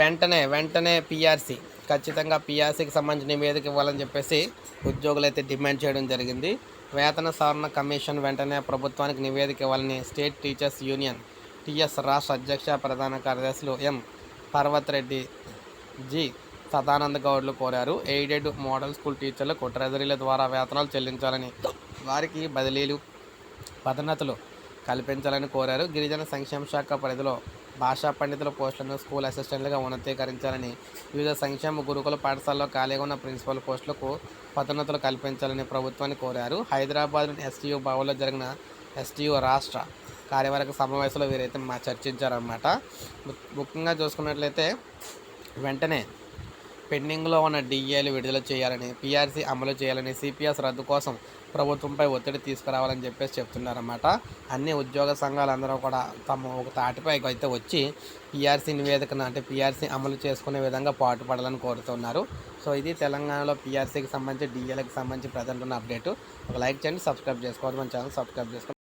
వెంటనే వెంటనే పిఆర్సీ ఖచ్చితంగా పిఆర్సీకి సంబంధించిన నివేదిక ఇవ్వాలని చెప్పేసి ఉద్యోగులు అయితే డిమాండ్ చేయడం జరిగింది. వేతన సవరణ కమిషన్ వెంటనే ప్రభుత్వానికి నివేదిక ఇవ్వాలని స్టేట్ టీచర్స్ యూనియన్ టీఎస్ రాష్ట్ర అధ్యక్ష ప్రధాన కార్యదర్శులు ఎం పర్వత్ రెడ్డి జి సదానంద గౌడ్లు కోరారు. ఎయిడెడ్ మోడల్ స్కూల్ టీచర్లకు ట్రెజరీల ద్వారా వేతనాలు చెల్లించాలని వారికి బదిలీలు పదోన్నతులు కల్పించాలని కోరారు. గిరిజన సంక్షేమ శాఖ పరిధిలో భాషా పండితుల పోస్టులను స్కూల్ అసిస్టెంట్లుగా ఉన్నతీకరించాలని వివిధ సంక్షేమ గురుకుల పాఠశాలలో ఖాళీగా ఉన్న ప్రిన్సిపల్ పోస్టులకు పదోన్నతులు కల్పించాలని ప్రభుత్వాన్ని కోరారు. హైదరాబాద్లోని ఎస్టీయూ భవన్లో జరిగిన ఎస్టీయూ రాష్ట్ర కార్యవర్గ సమావేశంలో వీరైతే మా చర్చించారన్నమాట. ముఖ్యంగా చూసుకున్నట్లయితే వెంటనే పెండింగ్లో ఉన్న డిఏలు విడుదల చేయాలని పీఆర్సీ అమలు చేయాలని సిపిఎస్ రద్దు కోసం ప్రభుత్వంపై ఒత్తిడి తీసుకురావాలని చెప్పేసి చెప్తున్నారన్నమాట. అన్ని ఉద్యోగ సంఘాలందరూ కూడా తమ ఒక తాటిపై అయితే వచ్చి పీఆర్సీ నివేదికను అంటే పీఆర్సీ అమలు చేసుకునే విధంగా పాటుపడాలని కోరుతున్నారు. సో ఇది తెలంగాణలో పీఆర్సీకి సంబంధించి డిఏలకు సంబంధించి ప్రజెంట్ ఉన్న అప్డేట్. ఒక లైక్ చేయండి సబ్స్క్రైబ్ చేసుకోవాలి మన ఛానల్ సబ్స్క్రైబ్ చేసుకోండి.